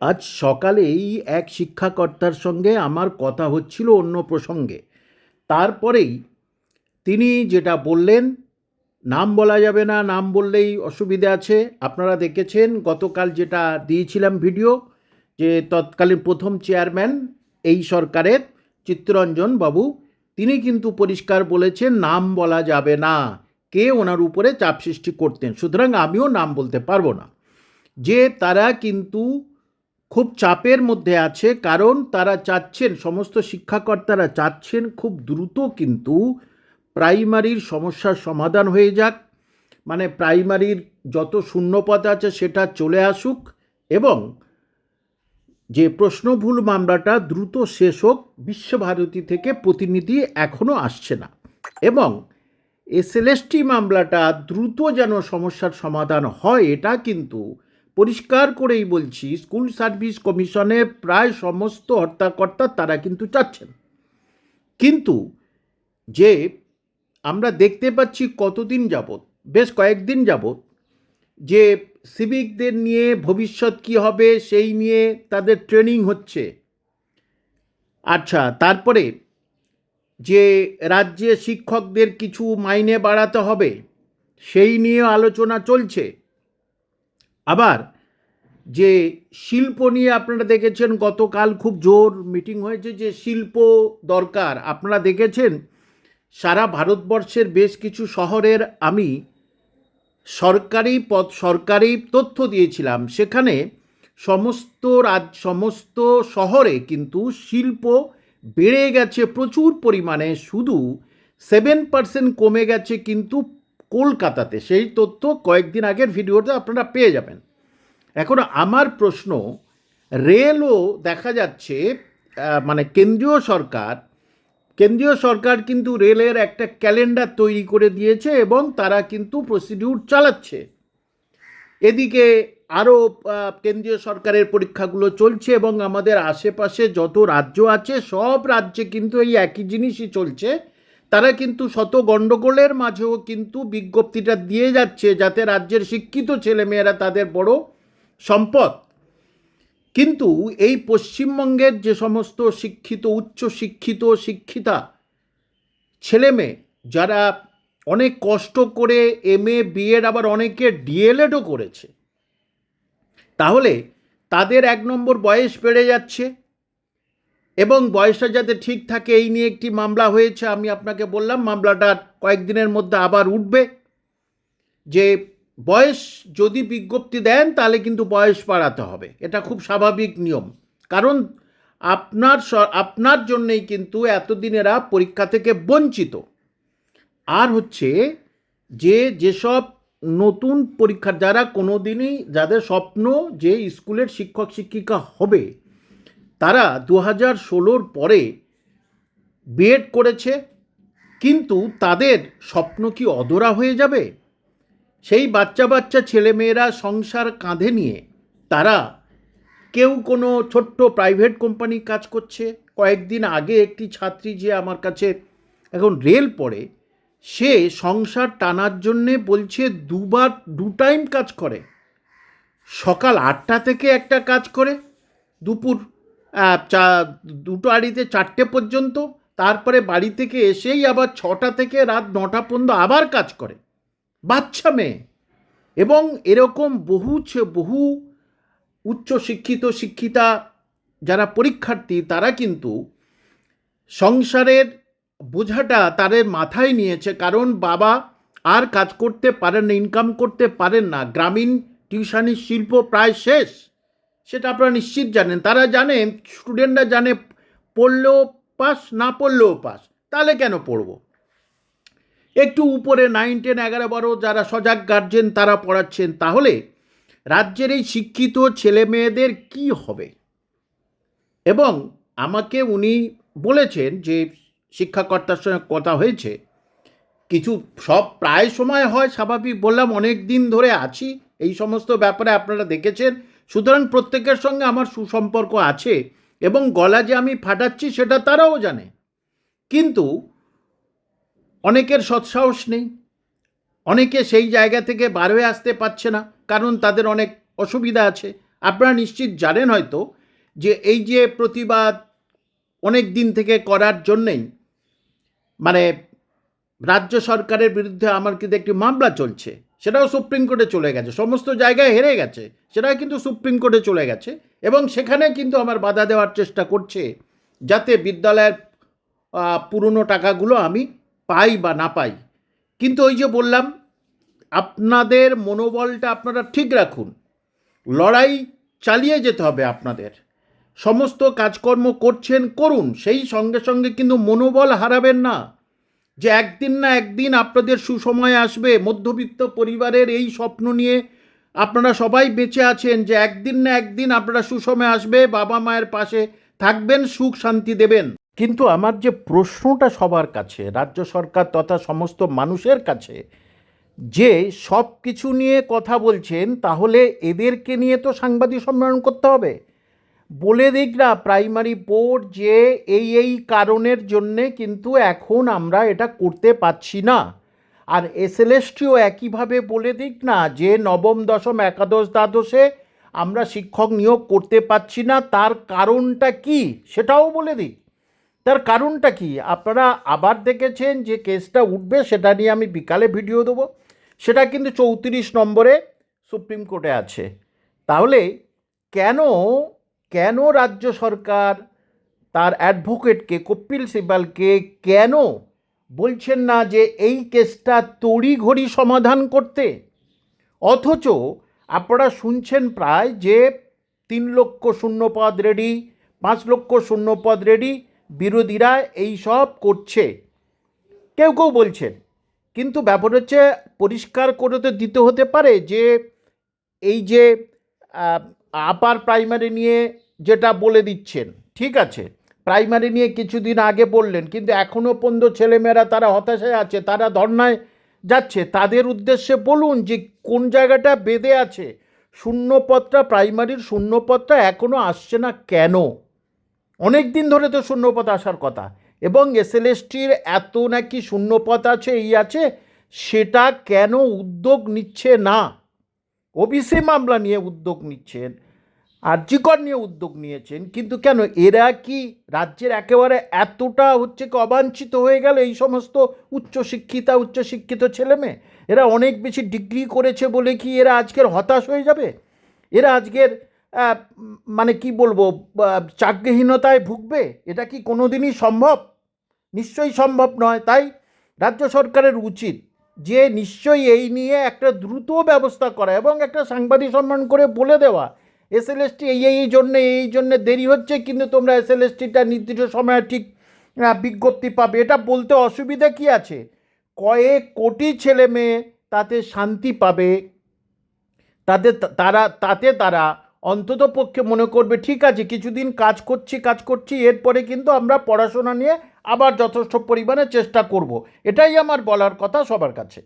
আজ সকালেই এক শিক্ষাকর্তার সঙ্গে আমার কথা হচ্ছিল অন্য প্রসঙ্গে। তারপরেই তিনি যেটা বললেন, নাম বলা যাবে না, নাম বললেই অসুবিধে আছে। আপনারা দেখেছেন, গতকাল যেটা দিয়েছিলাম ভিডিও, যে তৎকালীন প্রথম চেয়ারম্যান এই সরকারের, চিত্তরঞ্জন বাবু, তিনি কিন্তু পরিষ্কার বলেছেন, নাম বলা যাবে না। কে ওনার উপরে চাপ সৃষ্টি করতেন? সুতরাং আমিও নাম বলতে পারব না। যে তারা কিন্তু খুব চাপের মধ্যে আছে কারণ তারা চাচ্ছেন, সমস্ত শিক্ষাকর্তারা চাচ্ছেন খুব দ্রুত কিন্তু প্রাইমারির সমস্যার সমাধান হয়ে যাক। মানে প্রাইমারির যত শূন্যপদ আছে সেটা চলে আসুক এবং যে প্রশ্নভুল মামলাটা দ্রুত শেষ হোক, বিশ্বভারতী থেকে প্রতিনিধি এখনও আসছে না এবং এসএলএসটি মামলাটা দ্রুত যেন সমস্যার সমাধান হয়, এটা কিন্তু পরিষ্কার করেই বলছি, স্কুল সার্ভিস কমিশনে প্রায় সমস্ত হর্তাকর্তা তারা কিন্তু চাচ্ছেন। কিন্তু যে আমরা দেখতে পাচ্ছি কতদিন যাবৎ, বেশ কয়েকদিন যাবৎ, যে সিভিকদের নিয়ে ভবিষ্যৎ কি হবে সেই নিয়ে তাদের ট্রেনিং হচ্ছে। আচ্ছা তারপরে যে রাজ্যে শিক্ষকদের কিছু মাইনে বাড়াতে হবে, সেই নিয়ে আলোচনা চলছে। আবার যে শিল্প নিয়ে আপনারা দেখেছেন, গতকাল খুব জোর মিটিং হয়েছে যে শিল্প দরকার। আপনারা দেখেছেন, সারা ভারতবর্ষের বেশ কিছু শহরের আমি সরকারি পদ, সরকারি তথ্য দিয়েছিলাম। সেখানে সমস্ত রাজ, সমস্ত শহরে কিন্তু শিল্প বেড়ে গেছে প্রচুর পরিমাণে। শুধু সেভেন পার্সেন্ট কমে গেছে কিন্তু কলকাতাতে, সেই তথ্য কয়েকদিন আগের ভিডিওতে আপনারা পেয়ে যাবেন। এখন আমার প্রশ্ন, রেলও দেখা যাচ্ছে মানে কেন্দ্রীয় সরকার কেন্দ্রীয় সরকার কিন্তু রেলের একটা ক্যালেন্ডার তৈরি করে দিয়েছে এবং তারা কিন্তু প্রসিডিউর চালাচ্ছে। এদিকে আরও কেন্দ্রীয় সরকারের পরীক্ষাগুলো চলছে এবং আমাদের আশেপাশে যত রাজ্য আছে, সব রাজ্যে কিন্তু এই একই জিনিসই চলছে। তারা কিন্তু শত গণ্ডগোলের মাঝেও কিন্তু বিজ্ঞপ্তিটা দিয়ে যাচ্ছে যাতে রাজ্যের শিক্ষিত ছেলেমেয়েরা তাদের বড় সম্পদ। কিন্তু এই পশ্চিমবঙ্গের যে সমস্ত শিক্ষিত, উচ্চ শিক্ষিত, শিক্ষিতা ছেলেমেয়ে, যারা অনেক কষ্ট করে এম এ বিএড আবার অনেকে ডিএলএডও করেছে, তাহলে তাদের এক নম্বর বয়স বেড়ে যাচ্ছে। এবং বয়সটা যাতে ঠিক থাকে, এই নিয়ে একটি মামলা হয়েছে, আমি আপনাকে বললাম, মামলাটা কয়েকদিনের মধ্যে আবার উঠবে। যে বয়স যদি বিজ্ঞপ্তি দেন, তাহলে কিন্তু বয়স বাড়াতে হবে। এটা খুব স্বাভাবিক নিয়ম। কারণ আপনার আপনার জন্যেই কিন্তু এতদিন এরা পরীক্ষা থেকে বঞ্চিত। আর হচ্ছে যে, যেসব নতুন পরীক্ষা যারা কোনো দিনই যাদের স্বপ্ন যে স্কুলের শিক্ষক, শিক্ষিকা হবে তারা দু হাজার ষোলোর পরে বিএড করেছে, কিন্তু তাদের স্বপ্ন কি অধরা হয়ে যাবে? সেই বাচ্চা বাচ্চা ছেলেমেয়েরা সংসার কাঁধে নিয়ে তারা কেউ কোনো ছোট্ট প্রাইভেট কোম্পানি কাজ করছে। কয়েকদিন আগে একটি ছাত্রী যে আমার কাছে এখন রেল পড়ে, সে সংসার টানার জন্যে বলছে, দুবার, দু টাইম কাজ করে। সকাল আটটা থেকে একটা কাজ করে, দুপুর চা, দুটো আড়িতে চারটে পর্যন্ত, তারপরে বাড়ি থেকে এসেই আবার ছটা থেকে রাত নটা পর্যন্ত আবার কাজ করে। বাচ্চা মেয়ে। এবং এরকম বহু বহু উচ্চ শিক্ষিত শিক্ষিতা যারা পরীক্ষার্থী, তারা কিন্তু সংসারের বোঝাটা তাদের মাথায় নিয়েছে, কারণ বাবা আর কাজ করতে পারেন না ইনকাম করতে পারেন না। গ্রামীণ টিউশনি শিল্প প্রায় শেষ। সেটা আপনারা নিশ্চিত জানেন। তারা জানে, স্টুডেন্টরা জানে, পড়লেও পাস, না পড়লেও পাস, তাহলে কেন পড়ব? একটু উপরে নাইন টেন এগারো, বারো যারা সজাগ গার্জেন তারা পড়াচ্ছেন, তাহলে রাজ্যের এই শিক্ষিত ছেলে মেয়েদের কি হবে? এবং আমাকে উনি বলেছেন যে, শিক্ষাকর্তার সঙ্গে কথা হয়েছে, কিছু সব প্রায় সময় হয়, স্বাভাবিক, বললাম অনেক দিন ধরে আছি, এই সমস্ত ব্যাপারে আপনারা দেখেছেন সুতরাং প্রত্যেকের সঙ্গে আমার সুসম্পর্ক আছে এবং গলা যে আমি ফাটাচ্ছি সেটা তারাও জানে। কিন্তু অনেকের সৎসাহস নেই। অনেকে সেই জায়গা থেকে বার হয়ে আসতে পারছে না কারণ তাদের অনেক অসুবিধা আছে। আপনারা নিশ্চিত জানেন হয়তো যে এই যে প্রতিবাদ অনেক দিন থেকে করার জন্যেই মানে রাজ্য সরকারের বিরুদ্ধে আমার কিন্তু একটি মামলা চলছে। সেটাও সুপ্রিম কোর্টে চলে গেছে। সমস্ত জায়গায় হেরে গেছে। সেটাও কিন্তু সুপ্রিম কোর্টে চলে গেছে। এবং সেখানে কিন্তু আমার বাধা দেওয়ার চেষ্টা করছে যাতে বিদ্যালয়ের পুরনো টাকাগুলো আমি পাই বা না পাই। কিন্তু ওই যে বললাম, আপনাদের মনোবলটা আপনারা ঠিক রাখুন। লড়াই চালিয়ে যেতে হবে আপনাদের। সমস্ত কাজকর্ম করছেন, করুন। সেই সঙ্গে সঙ্গে কিন্তু মনোবল হারাবেন না। যে একদিন না একদিন আপনাদের সুসময় আসবে। মধ্যবিত্ত পরিবারের এই স্বপ্ন নিয়ে আপনারা সবাই বেঁচে আছেন যে একদিন না একদিন আপনারা সুসময় আসবে, বাবা মায়ের পাশে থাকবেন, সুখ শান্তি দেবেন। কিন্তু আমার যে প্রশ্নটা সবার কাছে, রাজ্য সরকার তথা সমস্ত মানুষের কাছে, যে সব কিছু নিয়ে কথা বলছেন, তাহলে এদেরকে নিয়ে তো সাংবাদিক সম্মেলন করতে হবে। বলে দিক না প্রাইমারি বোর্ড যে এই এই কারণের জন্যে কিন্তু এখন আমরা এটা করতে পারছি না। আর এসএলএসটিও একইভাবে বলে দিক না যে নবম, দশম, একাদশ, দ্বাদশে আমরা শিক্ষক নিয়োগ করতে পারছি না, তার কারণটা কি সেটাও বলে দিক। তার কারণটা কি? আপনারা আবার দেখেছেন যে কেসটা উঠবে, সেটা নিয়ে আমি বিকালে ভিডিও দেবো। সেটা কিন্তু চৌত্রিশ নম্বরে সুপ্রিম কোর্টে আছে। তাহলে কেন কেন রাজ্য সরকার তার অ্যাডভোকেটকে কপিল সিবালকে কেন বলছেন না যে এই কেসটা তড়িঘড়ি সমাধান করতে? অথচ আপনারা শুনছেন প্রায় যে তিন লক্ষ শূন্যপদ রেডি, পাঁচ লক্ষ শূন্যপদ রেডি, বিরোধীরা এই সব করছে। কেউ কেউ বলছেন, কিন্তু ব্যাপার হচ্ছে পরিষ্কার করে তো দিতে হতে পারে যে এই যে আপার প্রাইমারি নিয়ে যেটা বলে দিচ্ছেন, ঠিক আছে? প্রাইমারি নিয়ে কিছুদিন আগে বললেন, কিন্তু এখনও পর্যন্ত ছেলেমেয়েরা তারা হতাশায় আছে, তারা ধর্নায় যাচ্ছে। তাদের উদ্দেশ্যে বলুন যে কোন জায়গাটা বেঁধে আছে? শূন্যপদটা, প্রাইমারির শূন্যপদটা এখনও আসছে না কেন? অনেক দিন ধরে তো শূন্যপদ আসার কথা। এবং এসএলএসটির এত নাকি শূন্যপদ আছে, এই আছে, সেটা কেন উদ্যোগ নিচ্ছে না? ওবিসি মামলা নিয়ে উদ্যোগ নিচ্ছেন। আর্যিকর নিয়ে উদ্যোগ নিয়েছেন, কিন্তু কেন? এরা কি রাজ্যের একেবারে এতটা হচ্ছে কি অবাঞ্ছিত হয়ে গেল এই সমস্ত উচ্চশিক্ষিতা, উচ্চশিক্ষিত ছেলেমেয়ে? এরা অনেক বেশি ডিগ্রি করেছে বলে কি এরা আজকের হতাশ হয়ে যাবে? এরা আজকের মানে কি বলব চাকরিহীনতায় ভুগবে? এটা কি কোনো দিনই সম্ভব? নিশ্চয়ই সম্ভব নয়। তাই রাজ্য সরকারের উচিত যে নিশ্চয়ই এই নিয়ে একটা দ্রুত ব্যবস্থা করা এবং একটা সাংবাদিক সম্মান করে বলে দেওয়া। এসএলএসটি এই এই জন্যে এই জন্যে দেরি হচ্ছে, কিন্তু তোমরা এসএলএসটিটা নির্দিষ্ট সময়ে ঠিক বিজ্ঞপ্তি পাবে। এটা বলতে অসুবিধা কি আছে? কয়েক কোটি ছেলে মেয়ে তাতে শান্তি পাবে। তাদের তারা, তাতে তারা অন্তত পক্ষে মনে করবে, ঠিক আছে, কিছুদিন কাজ করছি কাজ করছি, এরপরে কিন্তু আমরা পড়াশোনা নিয়ে আবার যথেষ্ট পরিমাণে চেষ্টা করব। এটাই আমার বলার কথা সবার কাছে।